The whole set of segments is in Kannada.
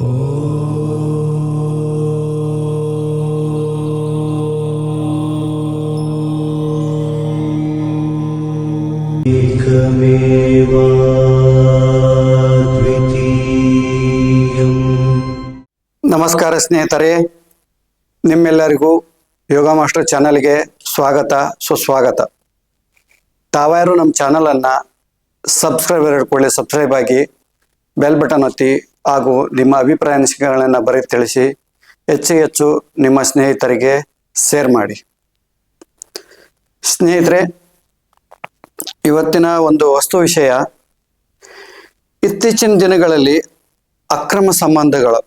ನಮಸ್ಕಾರ ಸ್ನೇಹಿತರೆ, ನಿಮ್ಮೆಲ್ಲರಿಗೂ ಯೋಗ ಮಾಸ್ಟರ್ ಚಾನಲ್ಗೆ ಸ್ವಾಗತ, ಸುಸ್ವಾಗತ. ತಾವ್ಯಾರು ನಮ್ಮ ಚಾನಲನ್ನು ಸಬ್ಸ್ಕ್ರೈಬರ್ ಇಟ್ಕೊಳ್ಳಿ ಸಬ್ಸ್ಕ್ರೈಬ್ ಆಗಿ ಬೆಲ್ ಬಟನ್ ಒತ್ತಿ ಹಾಗೂ ನಿಮ್ಮ ಅಭಿಪ್ರಾಯ ಅನಿಸಿಕೆಗಳನ್ನು ಬರೆದು ತಿಳಿಸಿ ಹೆಚ್ಚು ಹೆಚ್ಚು ನಿಮ್ಮ ಸ್ನೇಹಿತರಿಗೆ ಶೇರ್ ಮಾಡಿ. ಸ್ನೇಹಿತರೆ, ಇವತ್ತಿನ ಒಂದು ವಸ್ತು ವಿಷಯ ಇತ್ತೀಚಿನ ದಿನಗಳಲ್ಲಿ ಅಕ್ರಮ ಸಂಬಂಧಗಳು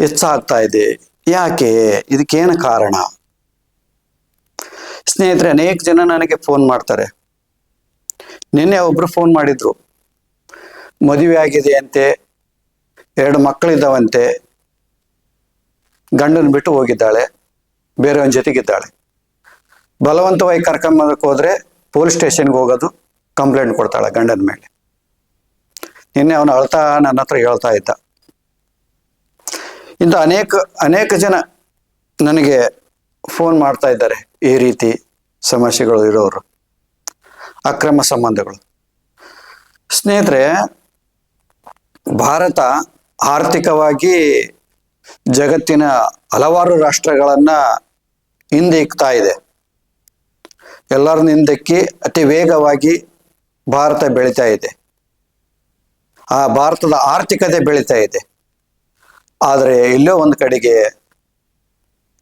ಹೆಚ್ಚಾಗ್ತಾ ಇದೆ. ಯಾಕೆ? ಇದಕ್ಕೇನು ಕಾರಣ? ಸ್ನೇಹಿತರೆ, ಅನೇಕ ಜನ ನನಗೆ ಫೋನ್ ಮಾಡ್ತಾರೆ. ನಿನ್ನೆ ಒಬ್ರು ಫೋನ್ ಮಾಡಿದ್ರು. ಮದುವೆ ಆಗಿದೆಯಂತೆ, ಎರಡು ಮಕ್ಕಳಿದ್ದಾವಂತೆ, ಗಂಡನ ಬಿಟ್ಟು ಹೋಗಿದ್ದಾಳೆ, ಬೇರೆಯವನ ಜೊತೆಗಿದ್ದಾಳೆ. ಬಲವಂತವಾಗಿ ಕರ್ಕೊಂಬಂದಕ್ಕೆ ಹೋದ್ರೆ ಪೊಲೀಸ್ ಸ್ಟೇಷನ್ಗೆ ಹೋಗೋದು ಕಂಪ್ಲೇಂಟ್ ಕೊಡ್ತಾಳೆ ಗಂಡನ ಮೇಲೆ. ನಿನ್ನೆ ಅವನು ಅಳ್ತಾ ನನ್ನ ಹತ್ರ ಹೇಳ್ತಾ ಇದ್ದ. ಇಂಥ ಅನೇಕ ಅನೇಕ ಜನ ನನಗೆ ಫೋನ್ ಮಾಡ್ತಾ ಇದ್ದಾರೆ ಈ ರೀತಿ ಸಮಸ್ಯೆಗಳು ಇರೋರು, ಅಕ್ರಮ ಸಂಬಂಧಗಳು. ಸ್ನೇಹಿತರೆ ಭಾರತ ಆರ್ಥಿಕವಾಗಿ ಜಗತ್ತಿನ ಹಲವಾರು ರಾಷ್ಟ್ರಗಳನ್ನ ಹಿಂದೆ ಇಕ್ತಾ ಇದೆ. ಎಲ್ಲರನ್ನ ಹಿಂದಕ್ಕಿ ಅತಿ ವೇಗವಾಗಿ ಭಾರತ ಬೆಳೀತಾ ಇದೆ. ಆ ಭಾರತದ ಆರ್ಥಿಕತೆ ಬೆಳೀತಾ ಇದೆ. ಆದರೆ ಎಲ್ಲೋ ಒಂದು ಕಡೆಗೆ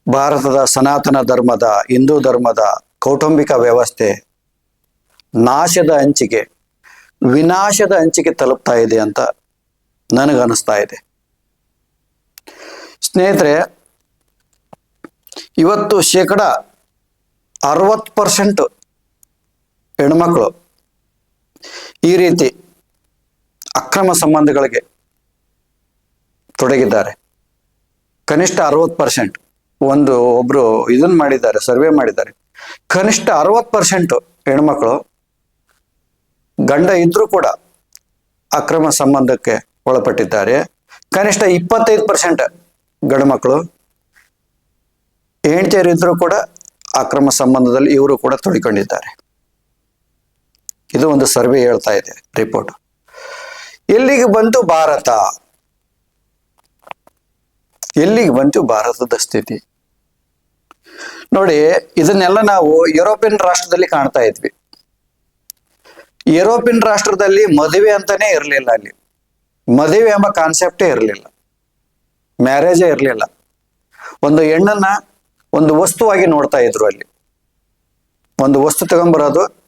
ಭಾರತದ ಸನಾತನ ಧರ್ಮದ, ಹಿಂದೂ ಧರ್ಮದ ಕೌಟುಂಬಿಕ ವ್ಯವಸ್ಥೆ ನಾಶದ ಅಂಚಿಗೆ, ವಿನಾಶದ ಅಂಚಿಗೆ ತಲುಪ್ತಾ ಇದೆ ಅಂತ ನನಗನ್ನಿಸ್ತಾ ಇದೆ ಸ್ನೇಹಿತರೆ, ಇವತ್ತು ಶೇಕಡ ಅರವತ್ತು ಪರ್ಸೆಂಟ್ ಹೆಣ್ಮಕ್ಳು ಈ ರೀತಿ ಅಕ್ರಮ ಸಂಬಂಧಗಳಿಗೆ ತೊಡಗಿದ್ದಾರೆ. ಕನಿಷ್ಠ ಅರವತ್ತು ಪರ್ಸೆಂಟ್ ಒಂದು ಒಬ್ರು ಇದನ್ನ ಮಾಡಿದ್ದಾರೆ, ಸರ್ವೆ ಮಾಡಿದ್ದಾರೆ. ಕನಿಷ್ಠ ಅರವತ್ತು ಪರ್ಸೆಂಟ್ ಹೆಣ್ಮಕ್ಳು ಗಂಡ ಇದ್ರೂ ಕೂಡ ಅಕ್ರಮ ಸಂಬಂಧಕ್ಕೆ ಒಳಪಟ್ಟಿದ್ದಾರೆ. ಕನಿಷ್ಠ ಇಪ್ಪತ್ತೈದು ಪರ್ಸೆಂಟ್ ಗಂಡು ಮಕ್ಕಳು ಕೂಡ ಅಕ್ರಮ ಸಂಬಂಧದಲ್ಲಿ ಇವರು ಕೂಡ ತೊಡಿಕೊಂಡಿದ್ದಾರೆ ಇದು ಒಂದು ಸರ್ವೆ ಹೇಳ್ತಾ ಇದೆ ರಿಪೋರ್ಟ್. ಎಲ್ಲಿಗೆ ಬಂತು ಭಾರತ? ಎಲ್ಲಿಗೆ ಬಂತು ಭಾರತದ ಸ್ಥಿತಿ? ನೋಡಿ, ಇದನ್ನೆಲ್ಲ ನಾವು ಯುರೋಪಿಯನ್ ರಾಷ್ಟ್ರದಲ್ಲಿ ಕಾಣ್ತಾ ಇದ್ವಿ. ಯುರೋಪಿಯನ್ ರಾಷ್ಟ್ರದಲ್ಲಿ ಮದುವೆ ಅಂತಾನೆ ಇರಲಿಲ್ಲ ಅಲ್ಲಿ. ಮದುವೆ ಎಂಬ ಕಾನ್ಸೆಪ್ಟೇ ಇರಲಿಲ್ಲ. ಮ್ಯಾರೇಜೇ ಇರಲಿಲ್ಲ. ಒಂದು ಹೆಣ್ಣನ್ನ ಒಂದು ವಸ್ತುವಾಗಿ ನೋಡ್ತಾ ಇದ್ರು ಅಲ್ಲಿ. ಒಂದು ವಸ್ತು ತಗೊಂಬರೋದು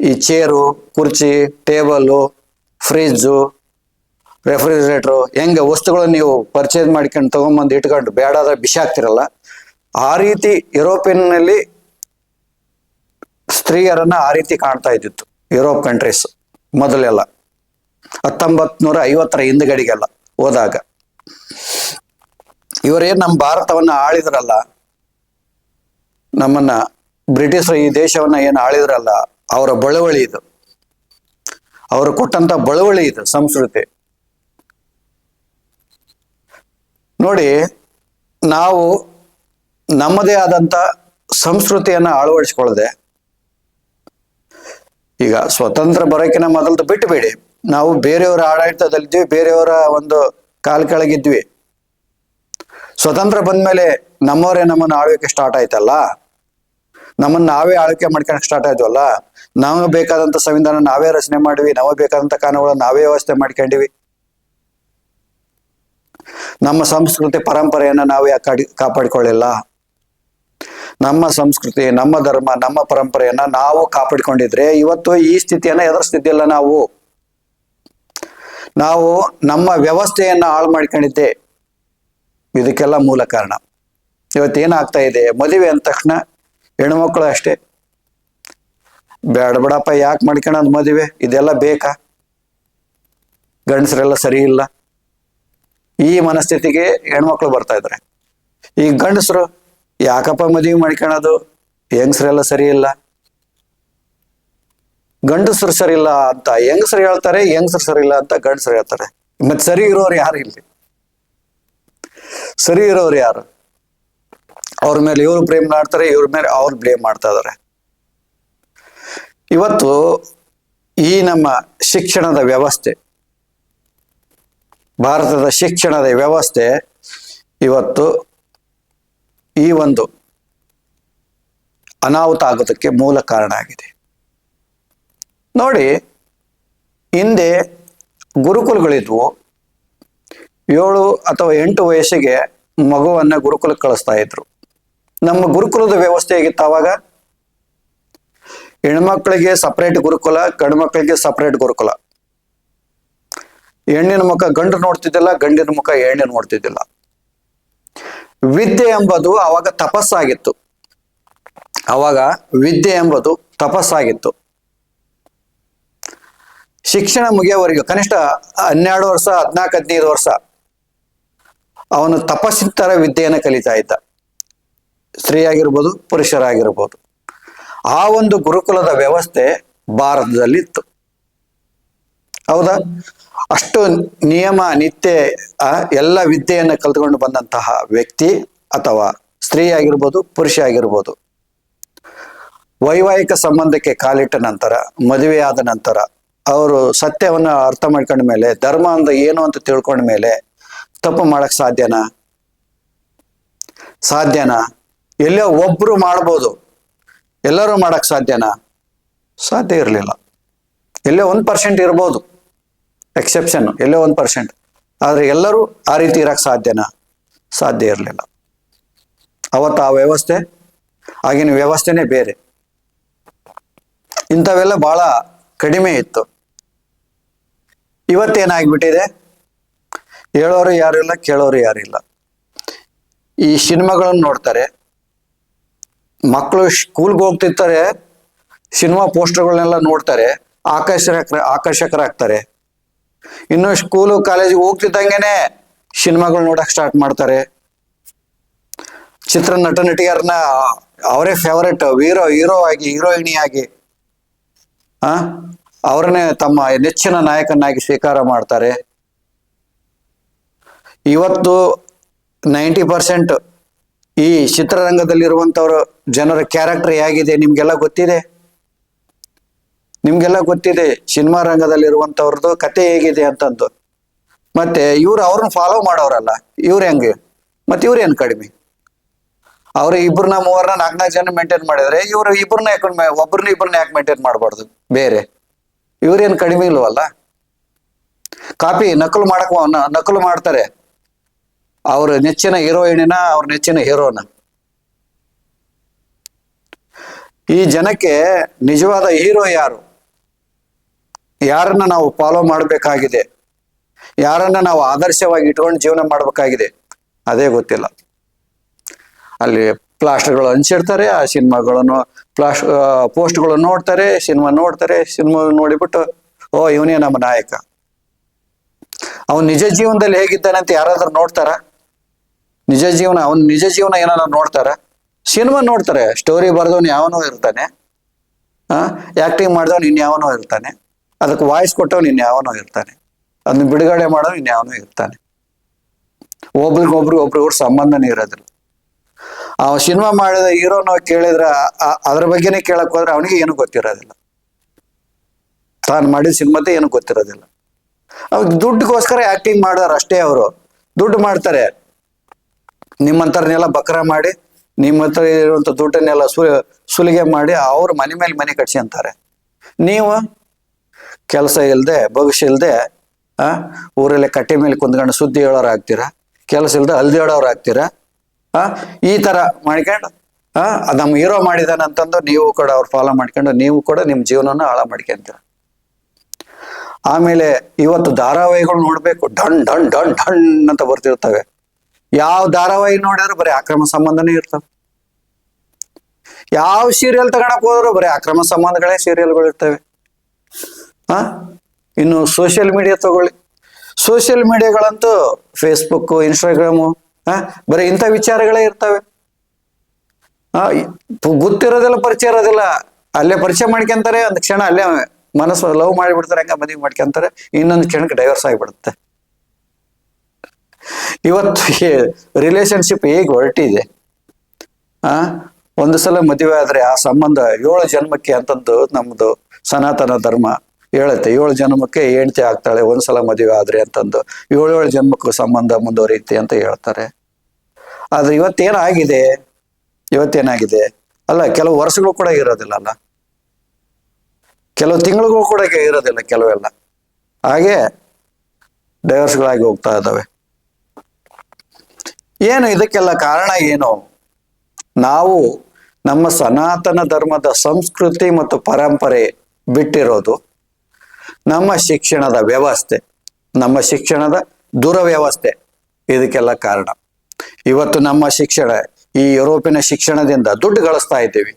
ಈ ಚೇರು ಕುರ್ಚಿ ಟೇಬಲು ಫ್ರಿಜ್ಜು ರೆಫ್ರಿಜರೇಟ್ರು ಹೆಂಗೆ ವಸ್ತುಗಳನ್ನು ನೀವು ಪರ್ಚೇಸ್ ಮಾಡ್ಕೊಂಡು ತಗೊಂಬಂದು ಇಟ್ಕೊಂಡು ಬಿಸಿ ಆಗ್ತಿರಲ್ಲ ಆ ರೀತಿ ಯುರೋಪಿಯನ್ನಲ್ಲಿ ಸ್ತ್ರೀಯರನ್ನ ಆ ರೀತಿ ಕಾಣ್ತಾ ಇದ್ದಿತ್ತು. ಯುರೋಪ್ ಕಂಟ್ರೀಸ್ ಮೊದಲೆಲ್ಲ. ಹತ್ತೊಂಬತ್ ನೂರ ಐವತ್ತರ ಹಿಂದ್ಗಡೆಗೆಲ್ಲ ಹೋದಾಗ. ಇವರೇನ್ ನಮ್ಮ ಭಾರತವನ್ನ ಆಳಿದ್ರಲ್ಲ, ನಮ್ಮನ್ನ ಬ್ರಿಟಿಷರು ಈ ದೇಶವನ್ನ ಏನು ಆಳಿದ್ರಲ್ಲ, ಅವರ ಬಳುವಳಿ ಇದು. ಅವರು ಕೊಟ್ಟಂತ ಬಳುವಳಿ ಇದು ಸಂಸ್ಕೃತಿ. ನೋಡಿ, ನಾವು ನಮ್ಮದೇ ಆದಂತ ಸಂಸ್ಕೃತಿಯನ್ನ ಅಳವಡಿಸ್ಕೊಳ್ಳದೆ ಈಗ ಸ್ವತಂತ್ರ ಬರೋಕಿನ ಮೊದಲು ಬಿಟ್ಟುಬೇಡಿ ನಾವು ಬೇರೆಯವರ ಆಡಳಿತದಲ್ಲಿದ್ವಿ ಬೇರೆಯವರ ಒಂದು ಕಾಲ್ ಕೆಳಗಿದ್ವಿ. ಸ್ವತಂತ್ರ ಬಂದ್ಮೇಲೆ ನಮ್ಮವರೇ ನಮ್ಮನ್ನು ಆಳ್ವಿಕೆ ಸ್ಟಾರ್ಟ್ ಆಯ್ತಲ್ಲ? ನಮ್ಮನ್ನ ನಾವೇ ಆಳ್ವಿಕೆ ಮಾಡ್ಕೊಳಕ್ ಸ್ಟಾರ್ಟ್ ಆಯ್ತವಲ್ಲ ನಾವು ಬೇಕಾದಂತ ಸಂವಿಧಾನ ನಾವೇ ರಚನೆ ಮಾಡಿವಿ ನಮಗೆ ಬೇಕಾದಂತ ಕಾನೂನುಗಳನ್ನ ನಾವೇ ವ್ಯವಸ್ಥೆ ಮಾಡ್ಕೊಂಡಿವಿ ನಮ್ಮ ಸಂಸ್ಕೃತಿ ಪರಂಪರೆಯನ್ನ ನಾವು ಯಾಕೆ ಕಾಪಾಡಿಕೊಳ್ಳಿಲ್ಲ? ನಮ್ಮ ಸಂಸ್ಕೃತಿ, ನಮ್ಮ ಧರ್ಮ, ನಮ್ಮ ಪರಂಪರೆಯನ್ನ ನಾವು ಕಾಪಾಡಿಕೊಂಡಿದ್ರೆ ಇವತ್ತು ಈ ಸ್ಥಿತಿಯನ್ನ ಎದುರಿಸ್ತಿದ್ದಿಲ್ಲ ನಾವು. ನಾವು ನಮ್ಮ ವ್ಯವಸ್ಥೆಯನ್ನು ಹಾಳು ಮಾಡ್ಕೊಂಡಿದ್ದೆ. ಇದಕ್ಕೆಲ್ಲ ಮೂಲ ಕಾರಣ. ಇವತ್ತೇನಾಗ್ತಾ ಇದೆ? ಮದುವೆ ಅಂದ ತಕ್ಷಣ ಹೆಣ್ಮಕ್ಳು ಅಷ್ಟೇ. ಬೇಡ ಬಿಡಪ್ಪ ಯಾಕೆ ಮಾಡ್ಕೊಳೋದು ಮದುವೆ? ಇದೆಲ್ಲ ಬೇಕಾ? ಗಂಡಸರೆಲ್ಲ ಸರಿ ಇಲ್ಲ. ಈ ಮನಸ್ಥಿತಿಗೆ ಹೆಣ್ಮಕ್ಳು ಬರ್ತಾ ಇದ್ದಾರೆ ಈ ಗಂಡಸರು ಯಾಕಪ್ಪ ಮದುವೆ ಮಾಡ್ಕೊಳೋದು? ಹೆಂಗಸರೆಲ್ಲ ಸರಿ ಇಲ್ಲ. ಗಂಡಸರು ಸರಿ ಇಲ್ಲ ಅಂತ ಹೆಂಗಸರು ಹೇಳ್ತಾರೆ, ಹೆಂಗಸರು ಸರಿ ಇಲ್ಲ ಅಂತ ಗಂಡಸರು ಹೇಳ್ತಾರೆ. ಮತ್ತೆ ಸರಿ ಇರೋರು ಯಾರು ಇಲ್ಲಿ? ಸರಿ ಇರೋರು ಯಾರು? ಅವ್ರ ಮೇಲೆ ಇವ್ರು ಪ್ರೇಮ್ ಮಾಡ್ತಾರೆ, ಇವ್ರ ಮೇಲೆ ಅವ್ರು ಬ್ಲೇಮ್ ಮಾಡ್ತಾ ಇದಾರೆ ಇವತ್ತು ಈ ನಮ್ಮ ಶಿಕ್ಷಣದ ವ್ಯವಸ್ಥೆ, ಭಾರತದ ಶಿಕ್ಷಣದ ವ್ಯವಸ್ಥೆ ಇವತ್ತು ಈ ಒಂದು ಅನಾಹುತ ಆಗೋದಕ್ಕೆ ಮೂಲ ಕಾರಣ ಆಗಿದೆ. ನೋಡಿ, ಹಿಂದೆ ಗುರುಕುಲಗಳಿದ್ವು. ಏಳು ಅಥವಾ ಎಂಟು ವಯಸ್ಸಿಗೆ ಮಗುವನ್ನ ಗುರುಕುಲಕ್ಕೆ ಕಳಿಸ್ತಾ ಇದ್ರು. ನಮ್ಮ ಗುರುಕುಲದ ವ್ಯವಸ್ಥೆ ಹೇಗಿತ್ತು ಆವಾಗ ಹೆಣ್ಮಕ್ಳಿಗೆ ಸಪರೇಟ್ ಗುರುಕುಲ, ಗಂಡು ಮಕ್ಕಳಿಗೆ ಸಪರೇಟ್ ಗುರುಕುಲ. ಹೆಣ್ಣಿನ ಮುಖ ಗಂಡು ನೋಡ್ತಿದ್ದಿಲ್ಲ, ಗಂಡಿನ ಮುಖ ಹೆಣ್ಣು ನೋಡ್ತಿದ್ದಿಲ್ಲ. ವಿದ್ಯೆ ಎಂಬುದು ಅವಾಗ ತಪಸ್ಸಾಗಿತ್ತು. ಅವಾಗ ವಿದ್ಯೆ ಎಂಬುದು ತಪಸ್ಸಾಗಿತ್ತು. ಶಿಕ್ಷಣ ಮುಗಿಯೋವರೆಗೂ, ಕನಿಷ್ಠ ಹನ್ನೆರಡು ವರ್ಷ, ಹದಿನಾಲ್ಕು, ಹದಿನೈದು ವರ್ಷ, ಅವನು ತಪಸ್ಸಿನ ತರ ವಿದ್ಯೆಯನ್ನು ಕಲಿತಾ ಇದ್ದ. ಸ್ತ್ರೀಯಾಗಿರ್ಬೋದು, ಪುರುಷರಾಗಿರ್ಬೋದು. ಆ ಒಂದು ಗುರುಕುಲದ ವ್ಯವಸ್ಥೆ ಭಾರತದಲ್ಲಿತ್ತು. ಹೌದಾ? ಅಷ್ಟು ನಿಯಮ, ನಿತ್ಯ ಎಲ್ಲ ವಿದ್ಯೆಯನ್ನು ಕಲ್ತ್ಕೊಂಡು ಬಂದಂತಹ ವ್ಯಕ್ತಿ ಅಥವಾ ಸ್ತ್ರೀ ಆಗಿರ್ಬೋದು ಪುರುಷ ಆಗಿರ್ಬೋದು ವೈವಾಹಿಕ ಸಂಬಂಧಕ್ಕೆ ಕಾಲಿಟ್ಟ ನಂತರ, ಮದುವೆಯಾದ ನಂತರ ಅವರು ಸತ್ಯವನ್ನ ಅರ್ಥ ಮಾಡ್ಕೊಂಡ ಮೇಲೆ, ಧರ್ಮ ಅಂದ್ರೆ ಏನು ಅಂತ ತಿಳ್ಕೊಂಡ ಮೇಲೆ ತಪ್ಪು ಮಾಡಕ್ ಸಾಧ್ಯನಾ? ಸಾಧ್ಯನಾ? ಎಲ್ಲೋ ಒಬ್ರು ಮಾಡ್ಬೋದು. ಎಲ್ಲರೂ ಮಾಡಕ್ ಸಾಧ್ಯನಾ? ಸಾಧ್ಯ ಇರಲಿಲ್ಲ. ಎಲ್ಲೋ ಒಂದ್ ಪರ್ಸೆಂಟ್ ಇರ್ಬೋದು. ಎಕ್ಸೆಪ್ಷನ್ ಎಲ್ಲೋ ಒಂದ್ ಪರ್ಸೆಂಟ್ ಆದ್ರೆ ಎಲ್ಲರೂ ಆ ರೀತಿ ಇರಕ್ ಸಾಧ್ಯನಾ? ಸಾಧ್ಯ ಇರಲಿಲ್ಲ. ಅವತ್ತು ಆ ವ್ಯವಸ್ಥೆ, ಆಗಿನ ವ್ಯವಸ್ಥೆನೇ ಬೇರೆ. ಇಂಥವೆಲ್ಲ ಬಹಳ ಕಡಿಮೆ ಇತ್ತು. ಇವತ್ತೇನಾಗ್ಬಿಟ್ಟಿದೆ? ಹೇಳೋರು ಯಾರಿಲ್ಲ ಕೇಳೋರು ಯಾರಿಲ್ಲ ಈ ಸಿನಿಮಾಗಳನ್ನು ನೋಡ್ತಾರೆ. ಮಕ್ಕಳು ಸ್ಕೂಲ್ಗೆ ಹೋಗ್ತಿರ್ತಾರೆ, ಸಿನಿಮಾ ಪೋಸ್ಟರ್ಗಳನ್ನೆಲ್ಲ ನೋಡ್ತಾರೆ, ಆಕರ್ಷಕ, ಆಕರ್ಷಕರಾಗ್ತಾರೆ. ಇನ್ನು ಸ್ಕೂಲು, ಕಾಲೇಜಿಗೆ ಹೋಗ್ತಿದ್ದಂಗೆನೆ ಸಿನಿಮಾಗಳು ನೋಡಕ್ ಸ್ಟಾರ್ಟ್ ಮಾಡ್ತಾರೆ. ಚಿತ್ರ ನಟ ನಟಿಯರನ್ನ ಅವರೇ ಫೇವರೆಟ್ ಹೀರೋ ಹೀರೋ ಆಗಿ ಹೀರೋಯಿನಿ ಆಗಿ, ಆ? ಅವರನ್ನೇ ತಮ್ಮ ನೆಚ್ಚಿನ ನಾಯಕನಾಗಿ ಸ್ವೀಕಾರ ಮಾಡ್ತಾರೆ. ಇವತ್ತು ನೈಂಟಿ ಪರ್ಸೆಂಟ್ ಈ ಚಿತ್ರರಂಗದಲ್ಲಿರುವಂಥವ್ರ ಜನರ ಕ್ಯಾರೆಕ್ಟರ್ ಹೇಗಿದೆ ನಿಮ್ಗೆಲ್ಲ ಗೊತ್ತಿದೆ? ನಿಮ್ಗೆಲ್ಲ ಗೊತ್ತಿದೆ ಸಿನಿಮಾ ರಂಗದಲ್ಲಿರುವಂತವ್ರದ್ದು ಕತೆ ಹೇಗಿದೆ ಅಂತಂದು. ಮತ್ತೆ ಇವ್ರು ಅವ್ರನ್ನ ಫಾಲೋ ಮಾಡೋರಲ್ಲ, ಇವ್ರು ಹೆಂಗೆ? ಮತ್ತೆ ಇವ್ರು ಏನು ಕಡಿಮೆ? ಅವ್ರ ಇಬ್ಬರನ್ನ ಮೂವರ್ನ ನಾಲ್ಕು ನಾಲ್ಕು ಜನ ಮೇಂಟೈನ್ ಮಾಡಿದ್ರೆ ಇವ್ರು ಇಬ್ಬರನ್ನ ಯಾಕೆ ಒಬ್ಬರನ್ನ ಇಬ್ಬರನ್ನ ಯಾಕೆ ಮೇಂಟೈನ್ ಮಾಡಬಾರ್ದು? ಬೇರೆ. ಇವ್ರೇನ್ ಕಡಿಮೆ ಇಲ್ವಲ್ಲ? ಕಾಪಿ ನಕಲು ಮಾಡಕ್ ನಕಲು ಮಾಡ್ತಾರೆ. ಅವ್ರ ನೆಚ್ಚಿನ ಹೀರೋಯಿನ ಅವ್ರ ನೆಚ್ಚಿನ ಹೀರೋನ. ಈ ಜನಕ್ಕೆ ನಿಜವಾದ ಹೀರೋ ಯಾರು? ಯಾರನ್ನ ನಾವು ಫಾಲೋ ಮಾಡಬೇಕಾಗಿದೆ? ಯಾರನ್ನ ನಾವು ಆದರ್ಶವಾಗಿ ಇಟ್ಕೊಂಡು ಜೀವನ ಮಾಡಬೇಕಾಗಿದೆ? ಅದೇ ಗೊತ್ತಿಲ್ಲ. ಅಲ್ಲಿ ಪ್ಲಾಸ್ಟರ್ಗಳು ಹಂಚಿರ್ತಾರೆ ಆ ಸಿನಿಮಾಗಳನ್ನು ಪ್ಲಾಸ್ಟ್ ಪೋಸ್ಟ್ಗಳು ನೋಡ್ತಾರೆ, ಸಿನಿಮಾ ನೋಡ್ತಾರೆ, ಸಿನಿಮಾ ನೋಡಿಬಿಟ್ಟು, ಓ, ಇವನೇ ನಮ್ಮ ನಾಯಕ. ಅವನ್ ನಿಜ ಜೀವನದಲ್ಲಿ ಹೇಗಿದ್ದಾನಂತ ಯಾರಾದ್ರೂ ನೋಡ್ತಾರ? ನಿಜ ಜೀವನ, ಅವನ್ ನಿಜ ಜೀವನ ಏನಾರ ನೋಡ್ತಾರ? ಸಿನಿಮಾ ನೋಡ್ತಾರೆ, ಸ್ಟೋರಿ ಬರೆದವನು ಯಾವನೋ ಇರ್ತಾನೆ. ಆ, ಆಕ್ಟಿಂಗ್ ಮಾಡಿದವನು ಇನ್ಯಾವನೋ ಇರ್ತಾನೆ. ಅದಕ್ಕೆ ವಾಯ್ಸ್ ಕೊಟ್ಟವನು ಇನ್ಯಾವನೋ ಇರ್ತಾನೆ. ಅದನ್ನ ಬಿಡುಗಡೆ ಮಾಡೋನು ಇನ್ಯಾವನೋ ಇರ್ತಾನೆ. ಒಬ್ರಿಗೊಬ್ರು ಒಬ್ರಿಗೊಬ್ರು ಸಂಬಂಧನೇ ಇರೋದಿಲ್ಲ. ಆ ಸಿನಿಮಾ ಮಾಡಿದ ಹೀರೋನ ಕೇಳಿದ್ರ ಅದ್ರ ಬಗ್ಗೆನೇ ಕೇಳಕ್ ಹೋದ್ರೆ ಅವನಿಗೆ ಏನು ಗೊತ್ತಿರೋದಿಲ್ಲ. ತಾನು ಮಾಡಿದ ಸಿನಿಮಾತೆ ಏನು ಗೊತ್ತಿರೋದಿಲ್ಲ. ಅವ್ ದುಡ್ಡುಗೋಸ್ಕರ ಆಕ್ಟಿಂಗ್ ಮಾಡಿದಾರ ಅಷ್ಟೇ ಅವರು. ದುಡ್ಡು ಮಾಡ್ತಾರೆ. ನಿಮ್ಮಂತರನ್ನೆಲ್ಲ ಬಕ್ರ ಮಾಡಿ ನಿಮ್ಮ ಹತ್ರ ಇರುವಂತ ದುಡ್ಡನ್ನೆಲ್ಲ ಸು, ಸುಲಿಗೆ ಮಾಡಿ ಅವ್ರ ಮನೆ ಮೇಲೆ ಮನೆ ಕಟ್ಸಿ ಅಂತಾರೆ. ನೀವು ಕೆಲಸ ಇಲ್ಲದೆ ಭವಿಷ್ಯ ಇಲ್ಲದೆ ಆ, ಊರಲ್ಲೇ ಕಟ್ಟೆ ಮೇಲೆ ಕುಂದ್ಕೊಂಡು ಸುದ್ದಿ ಹೇಳೋರು ಆಗ್ತೀರಾ ಕೆಲಸ ಇಲ್ಲದೆ ಅಲ್ದೇಳೋರು ಆಗ್ತೀರಾ ಆ, ಈ ತರ ಮಾಡ್ಕೊಂಡು, ಆ, ನಮ್ಮ ಹೀರೋ ಮಾಡಿದಾನಂತಂದು ನೀವು ಕೂಡ ಅವ್ರು ಫಾಲೋ ಮಾಡ್ಕೊಂಡು, ನೀವು ಕೂಡ ನಿಮ್ಮ ಜೀವನನ ಹಾಳ ಮಾಡ್ಕೊಂತೀರ. ಆಮೇಲೆ ಇವತ್ತು ಧಾರಾವಾಹಿಗಳು ನೋಡ್ಬೇಕು ಡಣ್ ಡಣ್ ಡಣ್ ಡಣ್ ಅಂತ ಬರ್ತಿರ್ತವೆ. ಯಾವ ಧಾರಾವಾಹಿ ನೋಡಿದ್ರು ಬರೀ ಅಕ್ರಮ ಸಂಬಂಧನೇ ಇರ್ತವೆ. ಯಾವ ಸೀರಿಯಲ್ ತಗೊಳಕ್ ಹೋದ್ರು ಬರೀ ಅಕ್ರಮ ಸಂಬಂಧಗಳೇ ಸೀರಿಯಲ್ಗಳು ಇರ್ತವೆ. ಆ, ಇನ್ನು ಸೋಷಿಯಲ್ ಮೀಡಿಯಾ ತಗೊಳ್ಳಿ. ಸೋಷಿಯಲ್ ಮೀಡಿಯಾಗಳಂತೂ ಫೇಸ್ಬುಕ್ ಇನ್ಸ್ಟಾಗ್ರಾಮು ಆ? ಬರೀ ಇಂಥ ವಿಚಾರಗಳೇ ಇರ್ತವೆ. ಆ ಗೊತ್ತಿರೋದಿಲ್ಲ ಪರಿಚಯ ಇರೋದಿಲ್ಲ. ಅಲ್ಲೇ ಪರಿಚಯ ಮಾಡ್ಕೊಂತಾರೆ, ಒಂದ್ ಕ್ಷಣ ಅಲ್ಲೇ ಮನಸ್ಸು ಲವ್ ಮಾಡಿಬಿಡ್ತಾರೆ, ಹಂಗ ಮದುವೆ ಮಾಡ್ಕೊಂತಾರೆ, ಇನ್ನೊಂದು ಕ್ಷಣಕ್ಕೆ ಡೈವರ್ಸ್ ಆಗಿಬಿಡುತ್ತೆ. ಇವತ್ತು ರಿಲೇಶನ್ಶಿಪ್ ಹೇಗೆ ಹೊರಟಿದೆ? ಆ? ಒಂದು ಸಲ ಮದುವೆ ಆದ್ರೆ ಆ ಸಂಬಂಧ ಏಳು ಜನ್ಮಕ್ಕೆ ಅಂತಂದು ನಮ್ದು ಸನಾತನ ಧರ್ಮ ಹೇಳುತ್ತೆ. ಏಳು ಜನ್ಮಕ್ಕೆ ಹೆಂಡತಿ ಆಗ್ತಾಳೆ, ಒಂದ್ಸಲ ಮದುವೆ ಆದ್ರೆ ಅಂತಂದು ಏಳು ಏಳು ಜನ್ಮಕ್ಕೂ ಸಂಬಂಧ ಮುಂದುವರಿಯುತ್ತೆ ಅಂತ ಹೇಳ್ತಾರೆ. ಆದ್ರೆ ಇವತ್ತೇನಾಗಿದೆ? ಇವತ್ತೇನಾಗಿದೆ? ಅಲ್ಲ, ಕೆಲವು ವರ್ಷಗಳು ಕೂಡ ಇರೋದಿಲ್ಲ ಅಲ್ಲ? ಕೆಲವು ತಿಂಗಳಿಗೂ ಕೂಡ ಇರೋದಿಲ್ಲ ಕೆಲವೆಲ್ಲ. ಹಾಗೆ ಡೈವರ್ಸ್ಗಳಾಗಿ ಹೋಗ್ತಾ ಇದ್ದಾವೆ. ಏನು ಇದಕ್ಕೆಲ್ಲ ಕಾರಣ ಏನು? ನಾವು ನಮ್ಮ ಸನಾತನ ಧರ್ಮದ ಸಂಸ್ಕೃತಿ ಮತ್ತು ಪರಂಪರೆ ಬಿಟ್ಟಿರೋದು ನಮ್ಮ ಶಿಕ್ಷಣದ ವ್ಯವಸ್ಥೆ, ನಮ್ಮ ಶಿಕ್ಷಣದ ದುರವ್ಯವಸ್ಥೆ. ಇದಕ್ಕೆಲ್ಲ ಕಾರಣ. ಇವತ್ತು ನಮ್ಮ ಶಿಕ್ಷಣ ಈ ಯುರೋಪಿನ ಶಿಕ್ಷಣದಿಂದ ದುಡ್ಡು ಗಳಿಸ್ತಾ ಇದ್ದೀವಿ.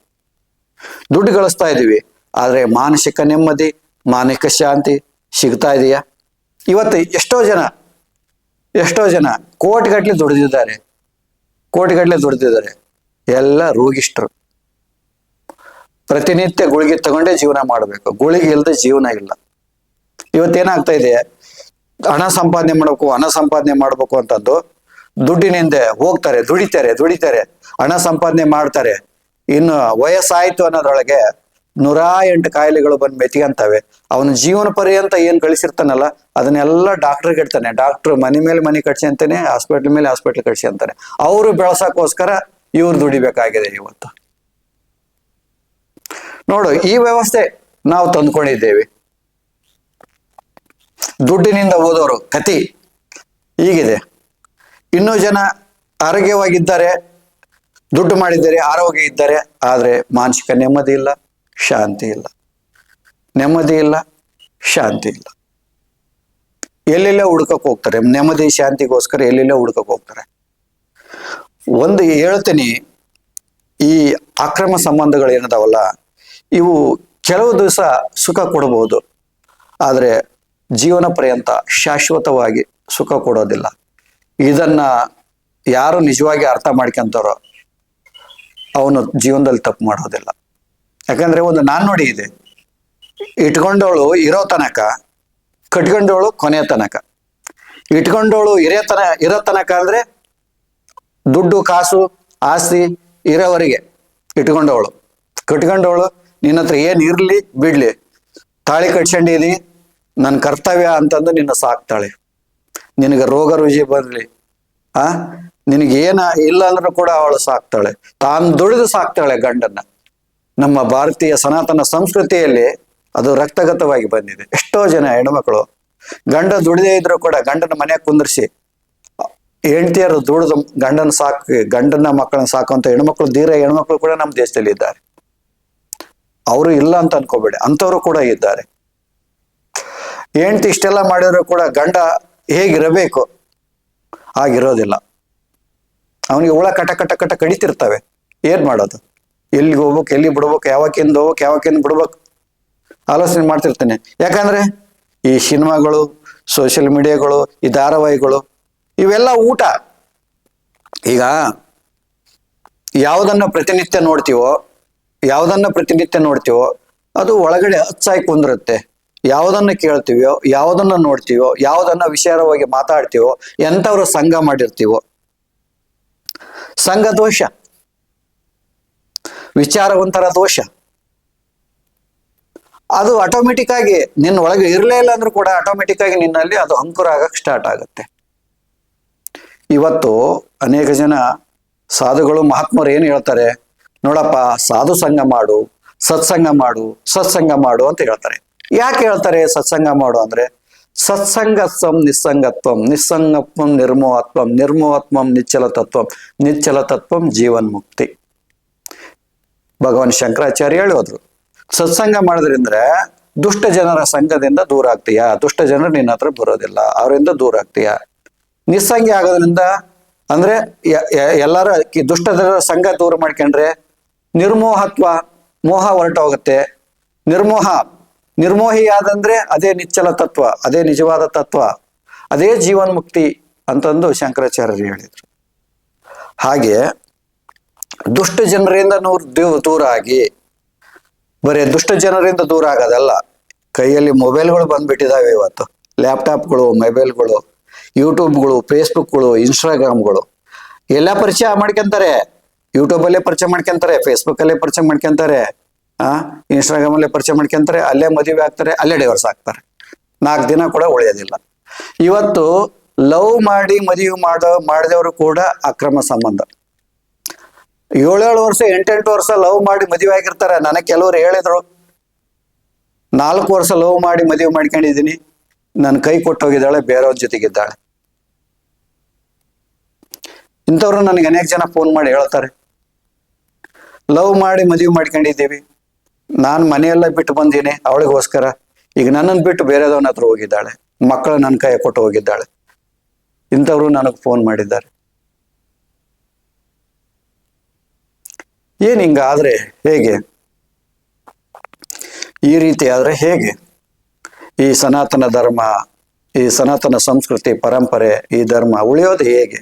ದುಡ್ಡು ಗಳಿಸ್ತಾ ಇದ್ದೀವಿ. ಆದರೆ ಮಾನಸಿಕ ನೆಮ್ಮದಿ, ಮಾನಸಿಕ ಶಾಂತಿ ಸಿಗ್ತಾ ಇದೆಯಾ? ಇವತ್ತು ಎಷ್ಟೋ ಜನ ಎಷ್ಟೋ ಜನ ಕೋಟಿಗಟ್ಟಲೆ ದುಡಿದಿದ್ದಾರೆ. ಕೋಟಿಗಟ್ಟಲೆ ದುಡಿದಿದ್ದಾರೆ. ಎಲ್ಲ ರೋಗಿಷ್ಠರು ಪ್ರತಿನಿತ್ಯ ಗುಳಿಗೆ ತಗೊಂಡೇ ಜೀವನ ಮಾಡಬೇಕು. ಗುಳಿಗೆ ಇಲ್ಲದೆ ಜೀವನ ಇಲ್ಲ. ಇವತ್ತೇನಾಗ್ತಾ ಇದೆ? ಹಣ ಸಂಪಾದನೆ ಮಾಡಬೇಕು, ಹಣ ಸಂಪಾದನೆ ಮಾಡಬೇಕು ಅಂತಂದು ದುಡ್ಡಿನಿಂದ ಹೋಗ್ತಾರೆ, ದುಡಿತಾರೆ ದುಡಿತಾರೆ, ಹಣ ಸಂಪಾದನೆ ಮಾಡ್ತಾರೆ. ಇನ್ನು ವಯಸ್ಸಾಯ್ತು ಅನ್ನೋದ್ರೊಳಗೆ ನೂರಾ ಎಂಟು ಕಾಯಿಲೆಗಳು ಬಂದು ಮೆತಿಗಂತವೆ ಅವನ ಜೀವನ ಪರ್ಯಂತ ಏನ್ ಗಳಿಸಿರ್ತಾನಲ್ಲ, ಅದನ್ನೆಲ್ಲ ಡಾಕ್ಟರ್ಗೆ ಇಡ್ತಾನೆ ಡಾಕ್ಟರ್ ಮನೆ ಮೇಲೆ ಮನೆ ಕಟ್ಸಿ ಅಂತಾನೆ ಹಾಸ್ಪಿಟ್ಲ್ ಮೇಲೆ ಹಾಸ್ಪಿಟ್ಲ್ ಕಟ್ಸಿ ಅಂತಾನೆ. ಅವರು ಬೆಳೆಸಕ್ಕೋಸ್ಕರ ಇವ್ರು ದುಡಿಬೇಕಾಗಿದೆ ಇವತ್ತು. ನೋಡು, ಈ ವ್ಯವಸ್ಥೆ ನಾವು ತಂದ್ಕೊಂಡಿದ್ದೇವೆ. ದುಡ್ಡಿನಿಂದ ಓದೋರು ಕತಿ ಹೀಗಿದೆ ಇನ್ನೂ ಜನ ಆರೋಗ್ಯವಾಗಿದ್ದಾರೆ, ದುಡ್ಡು ಮಾಡಿದ್ದಾರೆ, ಆರೋಗ್ಯ ಇದ್ದಾರೆ, ಆದರೆ ಮಾನಸಿಕ ನೆಮ್ಮದಿ ಇಲ್ಲ, ಶಾಂತಿ ಇಲ್ಲ. ನೆಮ್ಮದಿ ಇಲ್ಲ, ಶಾಂತಿ ಇಲ್ಲ. ಎಲ್ಲೆಲ್ಲ ಹುಡ್ಕಕ್ಕೆ ಹೋಗ್ತಾರೆ, ನೆಮ್ಮದಿ, ಶಾಂತಿಗೋಸ್ಕರ ಎಲ್ಲೆಲ್ಲ ಹುಡ್ಕಕ್ಕೆ ಹೋಗ್ತಾರೆ. ಒಂದು ಹೇಳ್ತೀನಿ, ಈ ಅಕ್ರಮ ಸಂಬಂಧಗಳು ಏನದಾವಲ್ಲ, ಇವು ಕೆಲವು ದಿವಸ ಸುಖ ಕೊಡಬಹುದು ಆದರೆ ಜೀವನ ಪರ್ಯಂತ ಶಾಶ್ವತವಾಗಿ ಸುಖ ಕೊಡೋದಿಲ್ಲ. ಇದನ್ನ ಯಾರು ನಿಜವಾಗಿ ಅರ್ಥ ಮಾಡ್ಕೊಂತಾರೋ ಅವನು ಜೀವನದಲ್ಲಿ ತಪ್ಪು ಮಾಡೋದಿಲ್ಲ. ಯಾಕಂದ್ರೆ ಒಂದು ನಾಣ್ಣುಡಿ ಇದೆ. ಇಟ್ಕೊಂಡವಳು ಇರೋ ತನಕ, ಕಟ್ಕೊಂಡವಳು ಕೊನೆಯ ತನಕ. ಇಟ್ಕೊಂಡವಳು ಇರೋ ತನ, ಇರೋ ತನಕ ಅಂದ್ರೆ ದುಡ್ಡು, ಕಾಸು, ಆಸ್ತಿ ಇರೋವರೆಗೆ ಇಟ್ಕೊಂಡವಳು. ಕಟ್ಕೊಂಡವಳು, ನಿನ್ನ ಹತ್ರ ಏನ್ ಇರ್ಲಿ ಬಿಡ್ಲಿ. ತಾಳಿ ಕಟ್ಕೊಂಡಿದೀನಿ ನನ್ನ ಕರ್ತವ್ಯ ಅಂತಂದು ನಿನ್ನ ಸಾಕ್ತಾಳೆ. ನಿನಗೆ ರೋಗ ರುಜಿ ಬರ್ಲಿ, ಆ? ಏನ ಇಲ್ಲ ಅಂದ್ರೂ ಕೂಡ ಅವಳು ಸಾಕ್ತಾಳೆ. ತಾನು ದುಡಿದು ಸಾಕ್ತಾಳೆ ಗಂಡನ್ನ. ನಮ್ಮ ಭಾರತೀಯ ಸನಾತನ ಸಂಸ್ಕೃತಿಯಲ್ಲಿ ಅದು ರಕ್ತಗತವಾಗಿ ಬಂದಿದೆ. ಎಷ್ಟೋ ಜನ ಹೆಣ್ಮಕ್ಳು, ಗಂಡ ದುಡಿದೇ ಇದ್ರು ಕೂಡ ಗಂಡನ ಮನೆ ಕುಂದರ್ಸಿ, ಹೆಂಡತಿಯರು ದುಡಿದು ಗಂಡನ ಸಾಕ್, ಗಂಡನ ಮಕ್ಕಳನ್ನ ಸಾಕುವಂತ ಹೆಣ್ಮಕ್ಳು, ಧೀರ ಹೆಣ್ಮಕ್ಳು ಕೂಡ ನಮ್ಮ ದೇಶದಲ್ಲಿ ಇದ್ದಾರೆ. ಅವರು ಇಲ್ಲ ಅಂತ ಅನ್ಕೋಬೇಡಿ. ಅಂಥವ್ರು ಕೂಡ ಇದ್ದಾರೆ. ಹೆಂಡತಿ ಇಷ್ಟೆಲ್ಲ ಮಾಡಿದ್ರು ಕೂಡ ಗಂಡ ಹೇಗಿರಬೇಕು? ಆಗಿರೋದಿಲ್ಲ. ಅವನಿಗೆ ಹುಳ ಕಟ ಕಟ ಕಟ ಕಡಿತಿರ್ತವೆ. ಏನ್ ಮಾಡೋದು? ಎಲ್ಲಿಗೆ ಹೋಗ್ಬೇಕು ಎಲ್ಲಿ ಬಿಡ್ಬೇಕು ಯಾವಕ್ಕಿಂದ ಹೋಗ್ಬೇಕು ಯಾವಕ್ಕಿಂದ ಬಿಡ್ಬೇಕು? ಆಲೋಚನೆ ಮಾಡ್ತಿರ್ತಾನೆ. ಯಾಕಂದ್ರೆ ಈ ಸಿನಿಮಾಗಳು, ಸೋಷಿಯಲ್ ಮೀಡಿಯಾಗಳು, ಈ ಧಾರಾವಾಹಿಗಳು, ಇವೆಲ್ಲ ಊಟ. ಈಗ ಯಾವುದನ್ನ ಪ್ರತಿನಿತ್ಯ ನೋಡ್ತೀವೋ, ಯಾವುದನ್ನ ಪ್ರತಿನಿತ್ಯ ನೋಡ್ತೀವೋ, ಅದು ಒಳಗಡೆ ಹಚ್ಚಾಗಿ ಕುಂದಿರುತ್ತೆ. ಯಾವುದನ್ನ ಕೇಳ್ತೀವೋ, ಯಾವುದನ್ನ ನೋಡ್ತೀವೋ, ಯಾವುದನ್ನ ವಿಚಾರವಾಗಿ ಮಾತಾಡ್ತೀವೋ, ಎಂಥವ್ರ ಸಂಘ ಮಾಡಿರ್ತೀವೋ? ಸಂಘ ದೋಷ. ವಿಚಾರವಂತರ ದೋಷ. ಅದು ಆಟೋಮೆಟಿಕ್ ಆಗಿ ನಿನ್ನ ಒಳಗೆ ಇರಲೇ ಇಲ್ಲ ಅಂದ್ರೂ ಕೂಡ ಆಟೋಮೆಟಿಕ್ ಆಗಿ ನಿನ್ನಲ್ಲಿ ಅದು ಅಂಕುರ ಆಗಕ್ಕೆ ಸ್ಟಾರ್ಟ್ ಆಗುತ್ತೆ. ಇವತ್ತು ಅನೇಕ ಜನ ಸಾಧುಗಳು, ಮಹಾತ್ಮರು ಏನು ಹೇಳ್ತಾರೆ? ನೋಡಪ್ಪ, ಸಾಧು ಸಂಘ ಮಾಡು, ಸತ್ಸಂಗ ಮಾಡು ಸತ್ಸಂಗ ಮಾಡು ಅಂತ ಹೇಳ್ತಾರೆ. ಯಾಕೆ ಹೇಳ್ತಾರೆ ಸತ್ಸಂಗ ಮಾಡು ಅಂದ್ರೆ? ಸತ್ಸಂಗತ್ವಂ ನಿಸ್ಸಂಗತ್ವಂ ನಿಸ್ಸಂಗತ್ವಂ ನಿರ್ಮೋಹತ್ವಂ ನಿರ್ಮೋಹತ್ವಂ ನಿಚ್ಚಲ ತತ್ವಂ ನಿಚ್ಚಲ ತತ್ವಂ ಜೀವನ್ ಮುಕ್ತಿ ಭಗವಾನ್ ಶಂಕರಾಚಾರ್ಯ ಹೇಳೋದ್ರು, ಸತ್ಸಂಗ ಮಾಡೋದ್ರಿಂದ ದುಷ್ಟ ಜನರ ಸಂಘದಿಂದ ದೂರ ಆಗ್ತೀಯಾ? ದುಷ್ಟ ಜನರು ನಿನ್ನ ಹತ್ರ ಬರೋದಿಲ್ಲ, ಅವರಿಂದ ದೂರ ಆಗ್ತೀಯಾ? ನಿಸ್ಸಂಗಿ ಆಗೋದ್ರಿಂದ ಅಂದ್ರೆ ಎಲ್ಲರ ದುಷ್ಟ ಜನರ ಸಂಘ ದೂರ ಮಾಡ್ಕೊಂಡ್ರೆ ನಿರ್ಮೋಹತ್ವ, ಮೋಹ ಹೊರಟೋಗುತ್ತೆ. ನಿರ್ಮೋಹ ನಿರ್ಮೋಹಿ ಆದಂದ್ರೆ ಅದೇ ನಿಚ್ಚಲ ತತ್ವ, ಅದೇ ನಿಜವಾದ ತತ್ವ, ಅದೇ ಜೀವನ್ ಮುಕ್ತಿ ಅಂತಂದು ಶಂಕರಾಚಾರ್ಯರು ಹೇಳಿದ್ರು. ಹಾಗೆ ದುಷ್ಟ ಜನರಿಂದ ನೂರು ದೂರ ಆಗಿ, ಬರೀ ದುಷ್ಟ ಜನರಿಂದ ದೂರ ಆಗೋದಲ್ಲ, ಕೈಯಲ್ಲಿ ಮೊಬೈಲ್ಗಳು ಬಂದ್ಬಿಟ್ಟಿದಾವೆ ಇವತ್ತು. ಲ್ಯಾಪ್ಟಾಪ್ಗಳು, ಮೊಬೈಲ್ಗಳು, ಯೂಟ್ಯೂಬ್ಗಳು, ಫೇಸ್ಬುಕ್ಗಳು, ಇನ್ಸ್ಟಾಗ್ರಾಮ್ಗಳು. ಎಲ್ಲ ಪರಿಚಯ ಮಾಡ್ಕೊಂತಾರೆ. ಯೂಟ್ಯೂಬಲ್ಲೇ ಪರಿಚಯ ಮಾಡ್ಕೊಂತಾರೆ, ಫೇಸ್ಬುಕ್ಕಲ್ಲೇ ಪರಿಚಯ ಮಾಡ್ಕೊಂತಾರೆ. ಆ ಇನ್ಸ್ಟಾಗ್ರಾಮ್ ಅಲ್ಲೇ ಪರಿಚಯ ಮಾಡ್ಕೊಂತಾರೆ, ಅಲ್ಲೇ ಮದುವೆ ಆಗ್ತಾರೆ, ಅಲ್ಲೇ ಡೈವರ್ಸ್ ಆಗ್ತಾರೆ. ನಾಲ್ಕು ದಿನ ಕೂಡ ಉಳಿಯೋದಿಲ್ಲ. ಇವತ್ತು ಲವ್ ಮಾಡಿ ಮದುವೆ ಮಾಡ, ಮಾಡಿದವರು ಕೂಡ ಅಕ್ರಮ ಸಂಬಂಧ. ಏಳೇಳು ವರ್ಷ, ಎಂಟೆಂಟು ವರ್ಷ ಲವ್ ಮಾಡಿ ಮದುವೆ ಆಗಿರ್ತಾರೆ. ನನಗೆ ಕೆಲವರು ಹೇಳಿದ್ರು, ನಾಲ್ಕು ವರ್ಷ ಲವ್ ಮಾಡಿ ಮದುವೆ ಮಾಡ್ಕೊಂಡಿದ್ದೀನಿ. ನನ್ನ ಕೈ ಕೊಟ್ಟು ಹೋಗಿದ್ದಾಳೆ, ಬೇರೆಯವ್ರ ಜೊತೆಗಿದ್ದಾಳೆ. ಇಂಥವ್ರು ನನಗೆ ಅನೇಕ ಜನ ಫೋನ್ ಮಾಡಿ ಹೇಳ್ತಾರೆ. ಲವ್ ಮಾಡಿ ಮದುವೆ ಮಾಡ್ಕೊಂಡಿದ್ದೀವಿ. ನಾನು ಮನೆಯೆಲ್ಲ ಬಿಟ್ಟು ಬಂದೀನಿ, ಅವಳಿಗೋಸ್ಕರ. ಈಗ ನನ್ನನ್ನು ಬಿಟ್ಟು ಬೇರೆದವನ ಹತ್ರ ಹೋಗಿದ್ದಾಳೆ. ಮಕ್ಕಳು ನನ್ನ ಕೈ ಕೊಟ್ಟು ಹೋಗಿದ್ದಾಳೆ. ಇಂಥವ್ರು ನನಗೆ ಫೋನ್ ಮಾಡಿದ್ದಾರೆ. ಏನ್ ಹಿಂಗಾದ್ರೆ ಹೇಗೆ? ಈ ರೀತಿ ಆದರೆ ಹೇಗೆ? ಈ ಸನಾತನ ಧರ್ಮ, ಈ ಸನಾತನ ಸಂಸ್ಕೃತಿ, ಪರಂಪರೆ, ಈ ಧರ್ಮ ಉಳಿಯೋದು ಹೇಗೆ?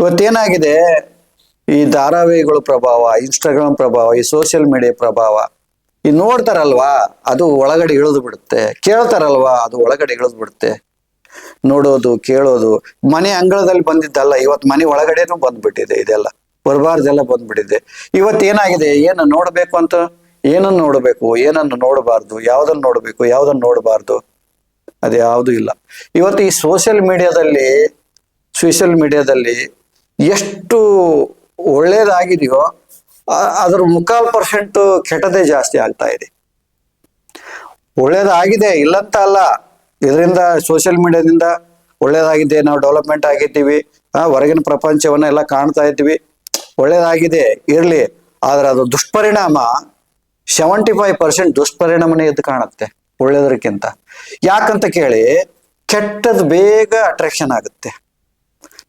ಇವತ್ತೇನಾಗಿದೆ? ಈ ಧಾರಾವಾಹಿಗಳ ಪ್ರಭಾವ ಇನ್ಸ್ಟಾಗ್ರಾಮ್ ಪ್ರಭಾವ, ಈ ಸೋಷಿಯಲ್ ಮೀಡಿಯಾ ಪ್ರಭಾವ, ಈ ನೋಡ್ತಾರಲ್ವಾ, ಅದು ಒಳಗಡೆ ಇಳಿದು ಬಿಡುತ್ತೆ. ಕೇಳ್ತಾರಲ್ವಾ, ಅದು ಒಳಗಡೆ ಇಳಿದು ಬಿಡುತ್ತೆ. ನೋಡೋದು, ಕೇಳೋದು, ಮನೆ ಅಂಗಳದಲ್ಲಿ ಬಂದಿದ್ದಲ್ಲ, ಇವತ್ತು ಮನೆ ಒಳಗಡೆನೂ ಬಂದ್ಬಿಟ್ಟಿದೆ ಇದೆಲ್ಲ. ಬರಬಾರ್ದೆಲ್ಲ ಬಂದ್ಬಿಟ್ಟಿದೆ. ಇವತ್ತು ಏನಾಗಿದೆ, ಏನು ನೋಡಬೇಕು ಅಂತ? ಏನನ್ನು ನೋಡಬೇಕು? ಏನನ್ನು ನೋಡಬಾರ್ದು? ಯಾವುದನ್ನು ನೋಡಬೇಕು? ಯಾವುದನ್ನು ನೋಡಬಾರ್ದು? ಅದು ಯಾವುದು ಇಲ್ಲ. ಇವತ್ತು ಈ ಸೋಷಿಯಲ್ ಮೀಡಿಯಾದಲ್ಲಿ ಸೋಷಿಯಲ್ ಮೀಡಿಯಾದಲ್ಲಿ ಎಷ್ಟು ಒಳ್ಳೇದಾಗಿದೆಯೋ ಅದ್ರ ಮುಕ್ಕಾಲ್ ಪರ್ಸೆಂಟ್ ಕೆಟ್ಟದೇ ಜಾಸ್ತಿ ಆಗ್ತಾ ಇದೆ. ಒಳ್ಳೇದಾಗಿದೆ, ಇಲ್ಲಂತ ಅಲ್ಲ. ಇದರಿಂದ ಸೋಷಿಯಲ್ ಮೀಡಿಯಾದಿಂದ ಒಳ್ಳೇದಾಗಿದೆ, ನಾವು ಡೆವಲಪ್ಮೆಂಟ್ ಆಗಿದ್ದೀವಿ ಹೊರಗಿನ ಪ್ರಪಂಚವನ್ನ ಎಲ್ಲ ಕಾಣ್ತಾ ಇದ್ದೀವಿ. ಒಳ್ಳೇದಾಗಿದೆ, ಇರಲಿ, ಆದ್ರೆ ಅದು ದುಷ್ಪರಿಣಾಮ ಸೆವೆಂಟಿ ಫೈವ್ ಪರ್ಸೆಂಟ್ ದುಷ್ಪರಿಣಾಮನೇ ಎದ್ದು ಕಾಣುತ್ತೆ, ಒಳ್ಳೇದಕ್ಕಿಂತ. ಯಾಕಂತ ಕೇಳಿ ಕೆಟ್ಟದ್ದು ಬೇಗ ಅಟ್ರಾಕ್ಷನ್ ಆಗುತ್ತೆ.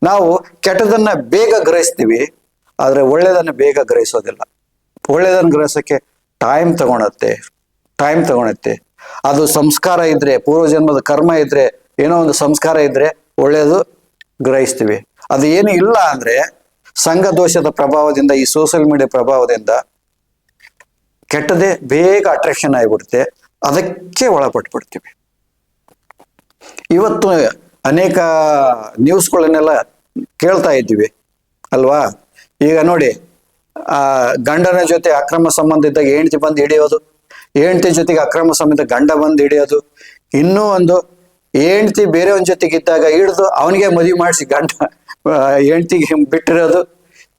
ನಾವು ಕೆಟ್ಟದನ್ನ ಬೇಗ ಗ್ರಹಿಸ್ತೀವಿ ಆದ್ರೆ ಒಳ್ಳೇದನ್ನ ಬೇಗ ಗ್ರಹಿಸೋದಿಲ್ಲ. ಒಳ್ಳೇದನ್ನ ಗ್ರಹಿಸೋಕ್ಕೆ ಟೈಮ್ ತಗೊಳತ್ತೆ ಟೈಮ್ ತಗೊಳತ್ತೆ. ಅದು ಸಂಸ್ಕಾರ ಇದ್ರೆ, ಪೂರ್ವಜನ್ಮದ ಕರ್ಮ ಇದ್ರೆ, ಏನೋ ಒಂದು ಸಂಸ್ಕಾರ ಇದ್ರೆ ಒಳ್ಳೇದು ಗ್ರಹಿಸ್ತೀವಿ. ಅದು ಏನು ಇಲ್ಲ ಅಂದ್ರೆ ಸಂಘ ದೋಷದ ಪ್ರಭಾವದಿಂದ, ಈ ಸೋಷಿಯಲ್ ಮೀಡಿಯಾ ಪ್ರಭಾವದಿಂದ ಕೆಟ್ಟದೇ ಬೇಗ ಅಟ್ರಾಕ್ಷನ್ ಆಗಿಬಿಡುತ್ತೆ. ಅದಕ್ಕೆ ಒಳಪಟ್ಬಿಡ್ತೀವಿ. ಇವತ್ತು ಅನೇಕ ನ್ಯೂಸ್ಗಳನ್ನೆಲ್ಲ ಕೇಳ್ತಾ ಇದ್ದೀವಿ, ಅಲ್ವಾ? ಈಗ ನೋಡಿ, ಆ, ಗಂಡನ ಜೊತೆ ಅಕ್ರಮ ಸಂಬಂಧ ಇದ್ದಾಗ ಹೆಂಡತಿ ಬಂದು ಹಿಡಿಯೋದು, ಹೆಂಡತಿ ಜೊತೆಗೆ ಅಕ್ರಮ ಸಂಬಂಧ ಗಂಡ ಬಂದು ಹಿಡಿಯೋದು, ಇನ್ನೂ ಒಂದು ಹೆಂಡತಿ ಬೇರೆಯವನ ಜೊತೆಗೆ ಇದ್ದಾಗ ಹಿಡಿದು ಅವನಿಗೆ ಮದುವೆ ಮಾಡಿಸಿ ಗಂಡ ಹೆಂಡತಿಗೆ ಬಿಟ್ಟಿರೋದು,